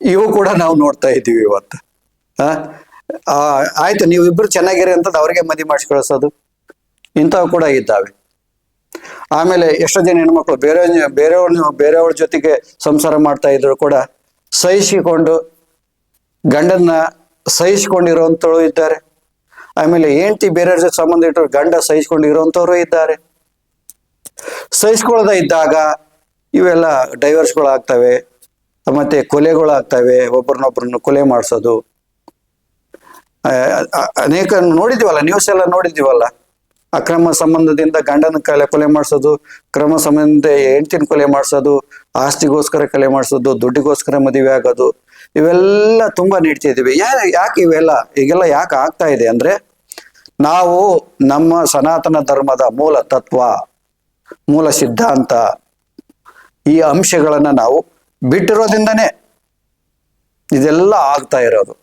ಇವು ಕೂಡ ನಾವು ನೋಡ್ತಾ ಇದ್ದೀವಿ ಇವತ್ತು. ಆ ಆಯ್ತು ನೀವು ಇಬ್ರು ಚೆನ್ನಾಗಿರಿ ಅಂತದ್ದು ಅವ್ರಿಗೆ ಮದುವೆ ಮಾಡಿಸಿ ಕಳಿಸೋದು. ಇಂಥವು ಕೂಡ ಇದ್ದಾವೆ. ಆಮೇಲೆ ಎಷ್ಟೋ ಜನ ಹೆಣ್ಮಕ್ಳು ಬೇರೆ ಬೇರೆಯವ್ರ ಬೇರೆಯವ್ರ ಜೊತೆಗೆ ಸಂಸಾರ ಮಾಡ್ತಾ ಇದ್ರು ಕೂಡ ಸಹಿಸಿಕೊಂಡು ಗಂಡನ್ನ ಸಹಿಸಿಕೊಂಡಿರುವಂತಳು ಇದ್ದಾರೆ. ಆಮೇಲೆ ಹೆಂಡತಿ ಬೇರೆಯವ್ರ ಜೊತೆ ಸಂಬಂಧ ಇಟ್ಟರು ಗಂಡ ಸಹಿಸ್ಕೊಂಡಿರುವಂತವ್ರು ಇದ್ದಾರೆ. ಸಹಿಸ್ಕೊಳ್ಳದ ಇದ್ದಾಗ ಇವೆಲ್ಲ ಡೈವರ್ಸ್ಗಳಾಗ್ತವೆ, ಮತ್ತೆ ಕೊಲೆಗಳಾಗ್ತವೆ ಒಬ್ಬರನ್ನೊಬ್ಬರನ್ನು ಕೊಲೆ ಮಾಡಿಸೋದು. ಅನೇಕ ನೋಡಿದೀವಲ್ಲ ನ್ಯೂಸ್ ಎಲ್ಲ ನೋಡಿದೀವಲ್ಲ ಅಕ್ರಮ ಸಂಬಂಧದಿಂದ ಗಂಡನ ಕಲೆ ಕೊಲೆ ಮಾಡಿಸೋದು ಕ್ರಮ ಸಂಬಂಧ ಹೆಂಡತಿನ ಕೊಲೆ ಮಾಡಿಸೋದು ಆಸ್ತಿಗೋಸ್ಕರ ಕಲೆ ಮಾಡಿಸೋದು, ದುಡ್ಡಿಗೋಸ್ಕರ ಮದುವೆ ಆಗೋದು, ಇವೆಲ್ಲ ತುಂಬಾ ನೀಡ್ತಿದೀವಿ ಯಾ ಯಾಕೆ ಇವೆಲ್ಲ? ಈಗೆಲ್ಲ ಯಾಕೆ ಆಗ್ತಾ ಇದೆ ಅಂದ್ರೆ ನಾವು ನಮ್ಮ ಸನಾತನ ಧರ್ಮದ ಮೂಲ ತತ್ವ, ಮೂಲ ಸಿದ್ಧಾಂತ, ಈ ಅಂಶಗಳನ್ನ ನಾವು ಬಿಟ್ಟಿರೋದ್ರಿಂದನೇ ಇದೆಲ್ಲ ಆಗ್ತಾ ಇರೋದು.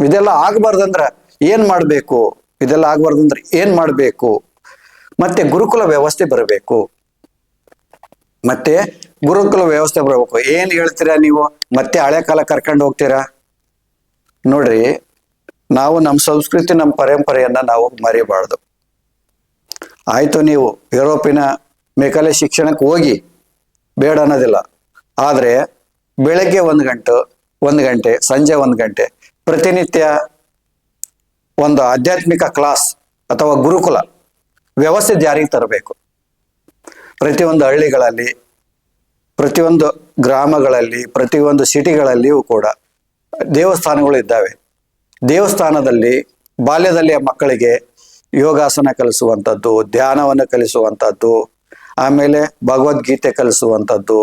ಇದೆಲ್ಲ ಆಗ್ಬಾರ್ದಂದ್ರೆ ಏನ್ ಮಾಡ್ಬೇಕು? ಇದೆಲ್ಲ ಆಗ್ಬಾರ್ದಂದ್ರೆ ಏನ್ ಮಾಡ್ಬೇಕು? ಮತ್ತೆ ಗುರುಕುಲ ವ್ಯವಸ್ಥೆ ಬರಬೇಕು. ಮತ್ತೆ ಗುರುಕುಲ ವ್ಯವಸ್ಥೆ ಬರಬೇಕು ಏನ್ ಹೇಳ್ತೀರಾ ನೀವು? ಮತ್ತೆ ಹಳೆ ಕಾಲ ಕರ್ಕೊಂಡು ಹೋಗ್ತೀರಾ? ನೋಡ್ರಿ, ನಾವು ನಮ್ಮ ಸಂಸ್ಕೃತಿ, ನಮ್ಮ ಪರಂಪರೆಯನ್ನ ನಾವು ಮರಿಬಾರ್ದು. ಆಯ್ತು ನೀವು ಯುರೋಪಿನ ಮೇಕಾಲೆ ಶಿಕ್ಷಣಕ್ಕೆ ಹೋಗಿ, ಬೇಡ ಅನ್ನೋದಿಲ್ಲ. ಆದ್ರೆ ಬೆಳಗ್ಗೆ ಒಂದು ಗಂಟೆ ಒಂದು ಗಂಟೆ, ಸಂಜೆ ಒಂದು ಗಂಟೆ, ಪ್ರತಿನಿತ್ಯ ಒಂದು ಆಧ್ಯಾತ್ಮಿಕ ಕ್ಲಾಸ್ ಅಥವಾ ಗುರುಕುಲ ವ್ಯವಸ್ಥೆ ಜಾರಿಗೆ ತರಬೇಕು. ಪ್ರತಿಯೊಂದು ಹಳ್ಳಿಗಳಲ್ಲಿ ಪ್ರತಿಯೊಂದು ಗ್ರಾಮಗಳಲ್ಲಿ, ಪ್ರತಿಯೊಂದು ಸಿಟಿಗಳಲ್ಲಿಯೂ ಕೂಡ ದೇವಸ್ಥಾನಗಳು ಇದ್ದಾವೆ. ದೇವಸ್ಥಾನದಲ್ಲಿ ಬಾಲ್ಯದಲ್ಲಿ ಮಕ್ಕಳಿಗೆ ಯೋಗಾಸನ ಕಲಿಸುವಂಥದ್ದು, ಧ್ಯಾನವನ್ನು ಕಲಿಸುವಂಥದ್ದು, ಆಮೇಲೆ ಭಗವದ್ಗೀತೆ ಕಲಿಸುವಂಥದ್ದು,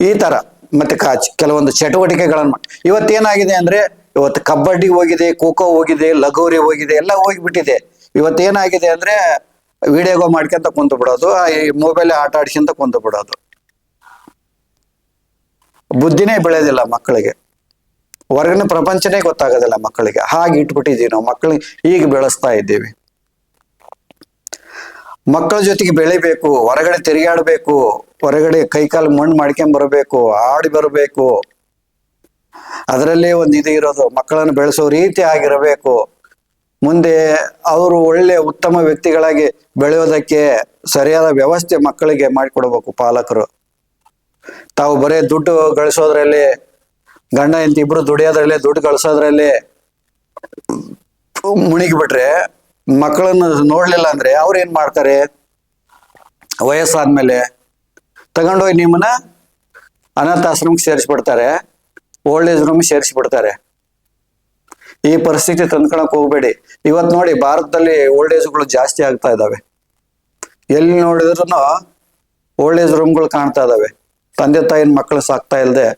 ಈ ಥರ. ಮತ್ತೆ ಕಾಚ್ ಕೆಲವೊಂದು ಚಟುವಟಿಕೆಗಳನ್ನು ಇವತ್ತೇನಾಗಿದೆ ಅಂದ್ರೆ, ಇವತ್ತು ಕಬಡ್ಡಿ ಹೋಗಿದೆ, ಖೋಖೋ ಹೋಗಿದೆ, ಲಗೋರಿ ಹೋಗಿದೆ, ಎಲ್ಲ ಹೋಗಿಬಿಟ್ಟಿದೆ. ಇವತ್ತೇನಾಗಿದೆ ಅಂದ್ರೆ ವಿಡಿಯೋಗೋ ಮಾಡ್ಕೊಂತ ಕುಂತು ಬಿಡೋದು ಮೊಬೈಲ್ ಆಟ ಆಡ್ಕೊಂತ ಕುಂತು ಬಿಡೋದು ಬುದ್ಧಿನೇ ಬೆಳೆಯೋದಿಲ್ಲ ಮಕ್ಕಳಿಗೆ. ಹೊರಗಿನ ಪ್ರಪಂಚನೇ ಗೊತ್ತಾಗೋದಿಲ್ಲ ಮಕ್ಕಳಿಗೆ. ಹಾಗೆ ಇಟ್ಬಿಟ್ಟಿದ್ದೀವಿ ನಾವು. ಮಕ್ಕಳಿಗೆ ಈಗ ಬೆಳೆಸ್ತಾ ಇದ್ದೀವಿ. ಮಕ್ಕಳ ಜೊತೆಗೆ ಬೆಳಿಬೇಕು, ಹೊರಗಡೆ ತಿರುಗಾಡಬೇಕು, ಹೊರಗಡೆ ಕೈಕಾಲು ಮಣ್ಣು ಮಾಡ್ಕೊಂಡ್ ಬರಬೇಕು, ಆಡಿ ಬರಬೇಕು. ಅದರಲ್ಲೇ ಒಂದು ಇದು ಇರೋದು, ಮಕ್ಕಳನ್ನು ಬೆಳೆಸೋ ರೀತಿ ಆಗಿರಬೇಕು. ಮುಂದೆ ಅವರು ಒಳ್ಳೆ ಉತ್ತಮ ವ್ಯಕ್ತಿಗಳಾಗಿ ಬೆಳೆಯೋದಕ್ಕೆ ಸರಿಯಾದ ವ್ಯವಸ್ಥೆ ಮಕ್ಕಳಿಗೆ ಮಾಡಿಕೊಡ್ಬೇಕು ಪಾಲಕರು. ತಾವು ಬರೇ ದುಡ್ಡು ಗಳಿಸೋದ್ರಲ್ಲಿ, ಗಂಡ, ಹೆಂಡತಿ ಇಬ್ರು ದುಡಿಯೋದ್ರಲ್ಲಿ ದುಡ್ಡು ಗಳಿಸೋದ್ರಲ್ಲಿ ಮುಣಿಗ್ಬಿಟ್ರೆ, ಮಕ್ಕಳನ್ನ ನೋಡ್ಲಿಲ್ಲ ಅಂದ್ರೆ ಅವ್ರು ಏನ್ ಮಾಡ್ತಾರೆ? ವಯಸ್ಸಾದ್ಮೇಲೆ ತಗೊಂಡೋಗಿ ನಿಮ್ಮನ್ನ ಅನಾಥಾಶ್ರಮಕ್ಕೆ ಸೇರಿಸ್ಬಿಡ್ತಾರೆ, ಓಲ್ಡ್ ಏಜ್ ರೂಮ್ ಸೇರಿಸ್ಬಿಡ್ತಾರೆ. ಈ ಪರಿಸ್ಥಿತಿ ತಂದ್ಕೊಳಕ್ ಹೋಗ್ಬೇಡಿ. ಇವತ್ ನೋಡಿ ಭಾರತದಲ್ಲಿ ಓಲ್ಡ್ ಏಜ್ಗಳು ಜಾಸ್ತಿ ಆಗ್ತಾ ಇದಾವೆ. ಎಲ್ಲಿ ನೋಡಿದ್ರು ಓಲ್ಡ್ ಏಜ್ ರೂಮ್ಗಳು ಕಾಣ್ತಾ ಇದಾವೆ. ತಂದೆ ತಾಯಿನ ಮಕ್ಕಳು ಸಾಕ್ತಾ ಇಲ್ಲದೆ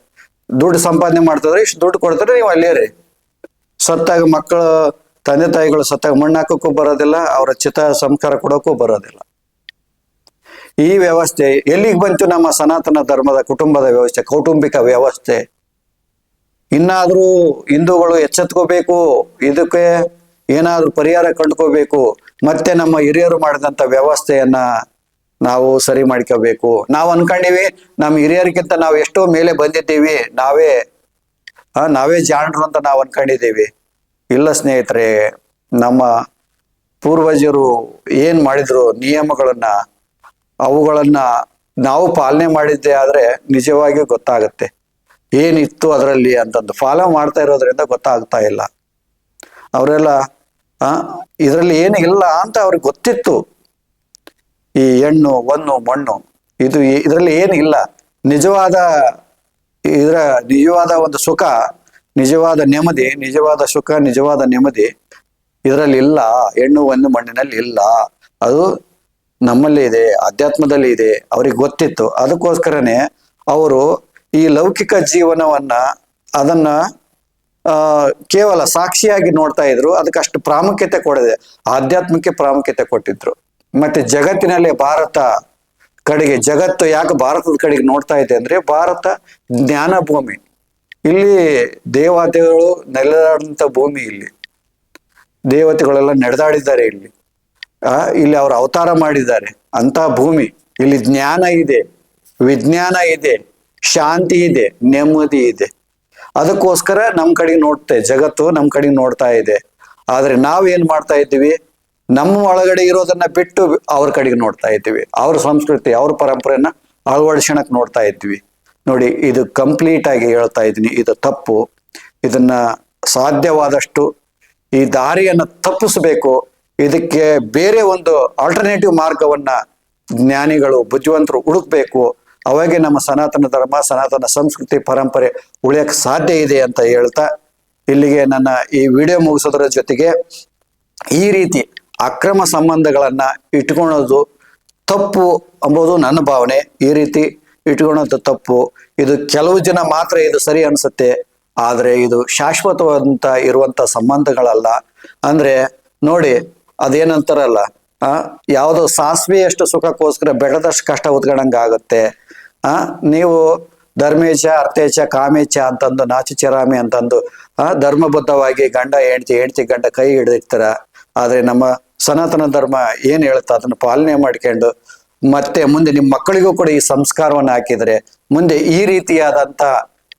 ದುಡ್ಡು ಸಂಪಾದನೆ ಮಾಡ್ತಿದ್ರೆ ಇಷ್ಟು ದುಡ್ಡು ಕೊಡ್ತಾರೆ, ನೀವು ಅಲ್ಲೇ ರೀ ಸತ್ತಾಗ ಮಕ್ಕಳು, ತಂದೆ ತಾಯಿಗಳು ಸತ್ತಾಗ ಮಣ್ಣು ಹಾಕೋಕ್ಕೂ ಬರೋದಿಲ್ಲ, ಅವರ ಚಿತ ಸಂಸ್ಕಾರ ಕೊಡೋಕ್ಕೂ ಬರೋದಿಲ್ಲ. ಈ ವ್ಯವಸ್ಥೆ, ಎಲ್ಲಿಗೆ ಬಂತು ನಮ್ಮ ಸನಾತನ ಧರ್ಮದ ಕುಟುಂಬದ ವ್ಯವಸ್ಥೆ, ಕೌಟುಂಬಿಕ ವ್ಯವಸ್ಥೆ? ಇನ್ನಾದರೂ ಹಿಂದೂಗಳು ಎಚ್ಚೆತ್ಕೋಬೇಕು, ಇದಕ್ಕೆ ಏನಾದರೂ ಪರಿಹಾರ ಕಂಡುಕೋಬೇಕು, ಮತ್ತೆ ನಮ್ಮ ಹಿರಿಯರು ಮಾಡಿದಂತ ವ್ಯವಸ್ಥೆಯನ್ನ ನಾವು ಸರಿ ಮಾಡ್ಕೋಬೇಕು. ನಾವು ಅನ್ಕೊಂಡಿವಿ ನಮ್ಮ ಹಿರಿಯರಿಗಿಂತ ನಾವು ಎಷ್ಟೋ ಮೇಲೆ ಬಂದಿದ್ದೀವಿ, ನಾವೇ ನಾವೇ ಜಾಣರು ಅಂತ ನಾವು ಅನ್ಕೊಂಡಿದ್ದೀವಿ. ಇಲ್ಲ ಸ್ನೇಹಿತರೆ, ನಮ್ಮ ಪೂರ್ವಜರು ಏನ್ ಮಾಡಿದ್ರು, ನಿಯಮಗಳನ್ನ, ಅವುಗಳನ್ನ ನಾವು ಪಾಲನೆ ಮಾಡಿದ್ದೆ ಆದ್ರೆ ನಿಜವಾಗಿಯೂ ಗೊತ್ತಾಗುತ್ತೆ. ಏನಿತ್ತು ಅದರಲ್ಲಿ ಅಂತಂದು, ಫಾಲೋ ಮಾಡ್ತಾ ಇರೋದ್ರಿಂದ ಗೊತ್ತಾಗ್ತಾ ಇಲ್ಲ. ಅವರೆಲ್ಲ, ಆ, ಇದರಲ್ಲಿ ಏನು ಇಲ್ಲ ಅಂತ ಅವ್ರಿಗೆ ಗೊತ್ತಿತ್ತು. ಈ ಹೆಣ್ಣು ಹೊನ್ನು ಮಣ್ಣು, ಇದು ಇದರಲ್ಲಿ ಏನಿಲ್ಲ. ನಿಜವಾದ ಇದರ ನಿಜವಾದ ಒಂದು ಸುಖ, ನಿಜವಾದ ನೆಮ್ಮದಿ, ನಿಜವಾದ ಸುಖ, ನಿಜವಾದ ನೆಮ್ಮದಿ ಇದರಲ್ಲಿ ಇಲ್ಲ. ಹೆಣ್ಣು, ಒಂದು ಮಣ್ಣಿನಲ್ಲಿ ಇಲ್ಲ. ಅದು ನಮ್ಮಲ್ಲಿ ಇದೆ, ಅಧ್ಯಾತ್ಮದಲ್ಲಿ ಇದೆ, ಅವ್ರಿಗೆ ಗೊತ್ತಿತ್ತು. ಅದಕ್ಕೋಸ್ಕರನೇ ಅವರು ಈ ಲೌಕಿಕ ಜೀವನವನ್ನ ಅದನ್ನ ಕೇವಲ ಸಾಕ್ಷಿಯಾಗಿ ನೋಡ್ತಾ ಇದ್ರು. ಅದಕ್ಕೆ ಅಷ್ಟು ಪ್ರಾಮುಖ್ಯತೆ ಕೊಡದೆ, ಆಧ್ಯಾತ್ಮಕ್ಕೆ ಪ್ರಾಮುಖ್ಯತೆ ಕೊಟ್ಟಿದ್ರು. ಮತ್ತೆ ಜಗತ್ತಿನಲ್ಲಿ ಭಾರತ ಕಡೆಗೆ, ಜಗತ್ತು ಯಾಕೆ ಭಾರತದ ಕಡೆಗೆ ನೋಡ್ತಾ ಇದೆ ಅಂದ್ರೆ ಭಾರತ ಜ್ಞಾನ ಭೂಮಿ. ಇಲ್ಲಿ ದೇವತೆಗಳು ನೆಲೆದಾಡಿದಂಥ ಭೂಮಿ ಇಲ್ಲಿ. ದೇವತೆಗಳೆಲ್ಲ ನಡೆದಾಡಿದ್ದಾರೆ ಇಲ್ಲಿ. ಆ, ಇಲ್ಲಿ ಅವರು ಅವತಾರ ಮಾಡಿದ್ದಾರೆ. ಅಂತ ಭೂಮಿ. ಇಲ್ಲಿ ಜ್ಞಾನ ಇದೆ, ವಿಜ್ಞಾನ ಇದೆ, ಶಾಂತಿ ಇದೆ, ನೆಮ್ಮದಿ ಇದೆ. ಅದಕ್ಕೋಸ್ಕರ ನಮ್ ಕಡೆಗೆ ನೋಡ್ತೆ, ಜಗತ್ತು ನಮ್ ಕಡೆಗೆ ನೋಡ್ತಾ ಇದೆ. ಆದ್ರೆ ನಾವ್ ಏನ್ ಮಾಡ್ತಾ ಇದ್ದೀವಿ? ನಮ್ಮ ಒಳಗಡೆ ಇರೋದನ್ನ ಬಿಟ್ಟು ಅವ್ರ ಕಡೆಗೆ ನೋಡ್ತಾ ಇದ್ದೀವಿ. ಅವ್ರ ಸಂಸ್ಕೃತಿ, ಅವ್ರ ಪರಂಪರೆಯನ್ನ ಅಳವಡಿಸಣಕ್ ನೋಡ್ತಾ ಇದ್ವಿ ನೋಡಿ, ಇದು ಕಂಪ್ಲೀಟ್ ಆಗಿ ಹೇಳ್ತಾ ಇದ್ದೀನಿ. ಇದು ತಪ್ಪು. ಇದನ್ನ ಸಾಧ್ಯವಾದಷ್ಟು ಈ ದಾರಿಯನ್ನು ತಪ್ಪಿಸಬೇಕು. ಇದಕ್ಕೆ ಬೇರೆ ಒಂದು ಆಲ್ಟರ್ನೇಟಿವ್ ಮಾರ್ಗವನ್ನ ಜ್ಞಾನಿಗಳು, ಬುದ್ಧಿವಂತರು ಹುಡುಕ್ಬೇಕು. ಅವಾಗೆ ನಮ್ಮ ಸನಾತನ ಧರ್ಮ, ಸನಾತನ ಸಂಸ್ಕೃತಿ, ಪರಂಪರೆ ಉಳಿಯಕ್ಕೆ ಸಾಧ್ಯ ಇದೆ ಅಂತ ಹೇಳ್ತಾ ಇಲ್ಲಿಗೆ ನನ್ನ ಈ ವಿಡಿಯೋ ಮುಗಿಸೋದ್ರ ಜೊತೆಗೆ ಈ ರೀತಿ ಅಕ್ರಮ ಸಂಬಂಧಗಳನ್ನು ಇಟ್ಕೊಳ್ಳೋದು ತಪ್ಪು ಅಂಬೋದು ನನ್ನ ಭಾವನೆ. ಈ ರೀತಿ ಇಟ್ಕೊಳ್ಳೋದು ತಪ್ಪು. ಇದು ಕೆಲವು ಜನ ಮಾತ್ರ ಇದು ಸರಿ ಅನ್ಸುತ್ತೆ. ಆದರೆ ಇದು ಶಾಶ್ವತವಾದಂಥ ಇರುವಂಥ ಸಂಬಂಧಗಳಲ್ಲ. ಅಂದ್ರೆ ನೋಡಿ, ಅದೇನಂತಾರಲ್ಲ ಯಾವುದೋ ಸಾಸಿವೆಯಷ್ಟು ಸುಖಕ್ಕೋಸ್ಕರ ಬೆಳೆದಷ್ಟು ಕಷ್ಟ ಉತ್ಕೊಂಡಂಗೆ ಆಗುತ್ತೆ. ಆ, ನೀವು ಧರ್ಮೇಚ ಅರ್ಥೇಚ ಕಾಮೇಚ ಅಂತಂದು ನಾಚಿ ಚರಾಮಿ ಅಂತಂದು ಧರ್ಮಬದ್ಧವಾಗಿ ಗಂಡ, ಹೆಂಡ್ತಿ ಹೆಂಡ್ತಿ ಗಂಡ ಕೈ ಹಿಡಿದಿರ್ತಾರ? ಆದ್ರೆ ನಮ್ಮ ಸನಾತನ ಧರ್ಮ ಏನು ಹೇಳುತ್ತಾ ಅದನ್ನು ಪಾಲನೆ ಮಾಡ್ಕೊಂಡು ಮತ್ತೆ ಮುಂದೆ ನಿಮ್ಮ ಮಕ್ಕಳಿಗೂ ಕೂಡ ಈ ಸಂಸ್ಕಾರವನ್ನು ಹಾಕಿದ್ರೆ ಮುಂದೆ ಈ ರೀತಿಯಾದಂತ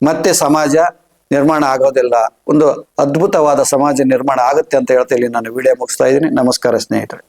ಮತ್ತೆ ಸಮಾಜ ನಿರ್ಮಾಣ ಆಗೋದಿಲ್ಲ. ಒಂದು ಅದ್ಭುತವಾದ ಸಮಾಜ ನಿರ್ಮಾಣ ಆಗುತ್ತೆ ಅಂತ ಹೇಳ್ತಾ ಇಲ್ಲಿ ನಾನು ವಿಡಿಯೋ ಮುಗಿಸ್ತಾ ಇದ್ದೀನಿ. ನಮಸ್ಕಾರ ಸ್ನೇಹಿತರೆ.